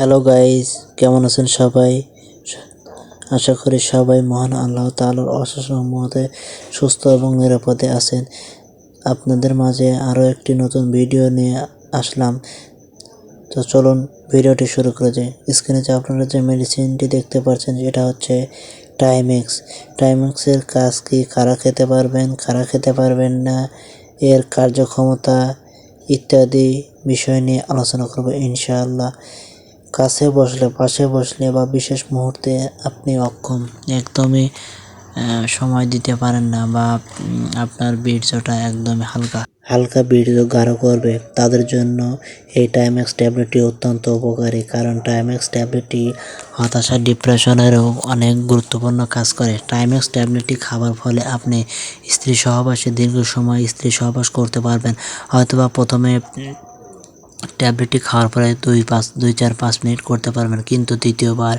Hello guys কেমন আছেন সবাই? আশা করি সবাই মহান আল্লাহ তাআলার অশেষ সুস্থ এবং নিরাপদে আছেন। আপনাদের মাঝে আরও একটি নতুন ভিডিও নিয়ে আসলাম। তো চলুন ভিডিওটি শুরু করে যাই স্ক্রিনে যে আপনারা যে মেডিসিনটি দেখতে পাচ্ছেন, এটা হচ্ছে টাইমেক্স টাইমেক্সের কাজ কি? কারা খেতে পারবেন কারা খেতে পারবেন না, এর কার্যক্ষমতা ইত্যাদি বিষয় নিয়ে আলোচনা করব ইনশাআল্লাহ। কাছে বসলে, পাশে বসলে বা বিশেষ মুহূর্তে আপনি অক্ষম, একদমই সময় দিতে পারেন না বা আপনার বীর্যটা একদমই হালকা। হালকা বীর্য গাঢ় করবে। তাদের জন্য এই টাইমেক্স ট্যাবলেটটি অত্যন্ত উপকারী, কারণ টাইমেক্স ট্যাবলেটটি হতাশা, ডিপ্রেশনেরও অনেক গুরুত্বপূর্ণ কাজ করে। টাইমেক্স ট্যাবলেটটি খাবার ফলে আপনি স্ত্রী সহবাসে দীর্ঘ সময় স্ত্রী সহবাস করতে পারবেন। হয়তোবা প্রথমে ট্যাবলেটটি খাওয়ার পরে দুই পাঁচ, দুই চার পাঁচ মিনিট করতে পারবেন। কিন্তু দ্বিতীয়বার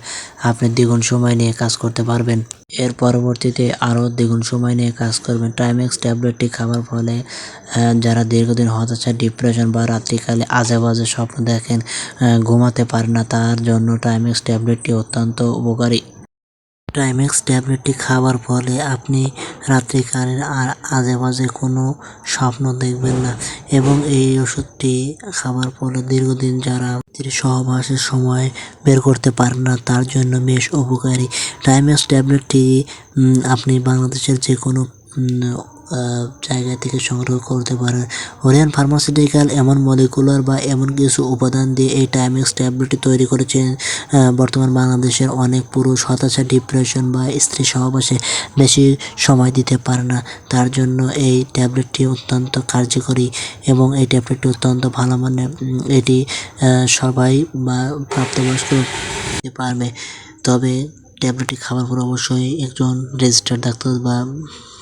আপনি দ্বিগুণ সময় নিয়ে কাজ করতে পারবেন। এর পরবর্তীতে আরও দ্বিগুণ সময় নিয়ে কাজ করবেন। টাইমেক্স ট্যাবলেটটি খাওয়ার ফলে যারা দীর্ঘদিন হতাশা, ডিপ্রেশন বা রাত্রিকালে আজে বাজে স্বপ্ন দেখেন ঘুমাতে পারেন না, তার জন্য টাইমেক্স ট্যাবলেটটি অত্যন্ত উপকারী। টাইমেক্স ট্যাবলেটটি খাওয়ার ফলে আপনি রাত্রিকালীন আর আজে বাজে কোনো স্বপ্ন দেখবেন না। এবং এই ওষুধটি খাওয়ার ফলে দীর্ঘদিন যারা সহবাসের সময় বের করতে পারেন না, তার জন্য বেশ উপকারী। টাইমেক্স ট্যাবলেটটি আপনি বাংলাদেশের যে কোনো জায়গা থেকে সংগ্রহ করতে পারেন হরিয়ান ফার্মাসিউটিক্যাল এমন মলিকুলার বা এমন কিছু উপাদান দিয়ে এই টাইমেক্স ট্যাবলেটটি তৈরি করেছেন। বর্তমান বাংলাদেশের অনেক পুরুষ হতাশা ডিপ্রেশন বা স্ত্রী সহবাসে বেশি সময় দিতে পারে না। তার জন্য এই ট্যাবলেটটি অত্যন্ত কার্যকরী এবং এই ট্যাবলেটটি অত্যন্ত ভালো উম, এটি সবাই বা প্রাপ্তবয়স্ক পারবে। তবে ট্যাবলেটটি খাওয়ার পর অবশ্যই একজন রেজিস্টার্ড ডাক্তার বা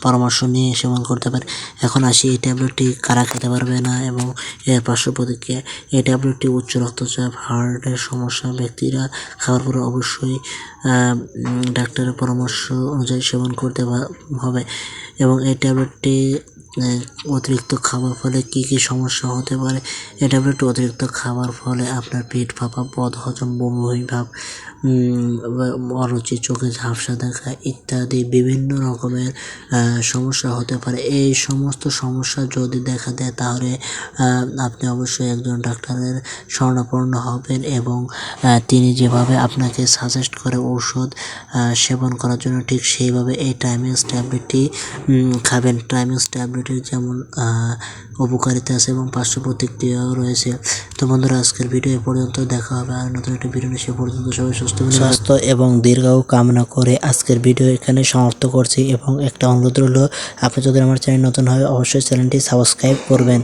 পরামর্শ নিয়ে সেবন করতে পারে। এখন আসি এই ট্যাবলেটটি কারা খেতে পারবে না এবং এর পার্শ্ব প্রতিক্রিয়া। এই ট্যাবলেটটি উচ্চ রক্তচাপ হার্টের সমস্যা, ব্যক্তিরা খাওয়ার পরে অবশ্যই ডাক্তারের পরামর্শ অনুযায়ী সেবন করতে হবে। এবং এই ট্যাবলেটটি অতিরিক্ত খাওয়ার ফলে কি কি সমস্যা হতে পারে? এই ট্যাবলেটটি অতিরিক্ত খাবার ফলে আপনার পেট ফাঁপা বদ হজম বমি ভাব অরুচি চোখে ঝাপসা দেখা ইত্যাদি বিভিন্ন রকমের সমস্যা হতে পারে। এই সমস্ত সমস্যা যদি দেখা দেয়, তাহলে আপনি অবশ্যই একজন ডাক্তারের শরণাপন্ন হবেন এবং তিনি যেভাবে আপনাকে সাজেস্ট করে ঔষধ সেবন করার জন্য ঠিক সেইভাবে এই টাইমিংস ট্যাবলেটটি খাবেন। টাইমিংস ট্যাবলেটের যেমন উপকারিতা আছে এবং পার্শ্ব প্রতিক্রিয়াও রয়েছে। তো বন্ধুরা, আজকের ভিডিও এ পর্যন্ত। দেখা হবে আর নতুন একটা ভিডিও সে পর্যন্ত সবাই স্বাস্থ্য এবং দীর্ঘায়ু কামনা করে আজকের ভিডিও এখানে সমাপ্ত করছি এবং একটা অনুরোধ রইল আপনি যদি আমার চ্যানেল নতুন হয় অবশ্যই চ্যানেলটি সাবস্ক্রাইব করবেন।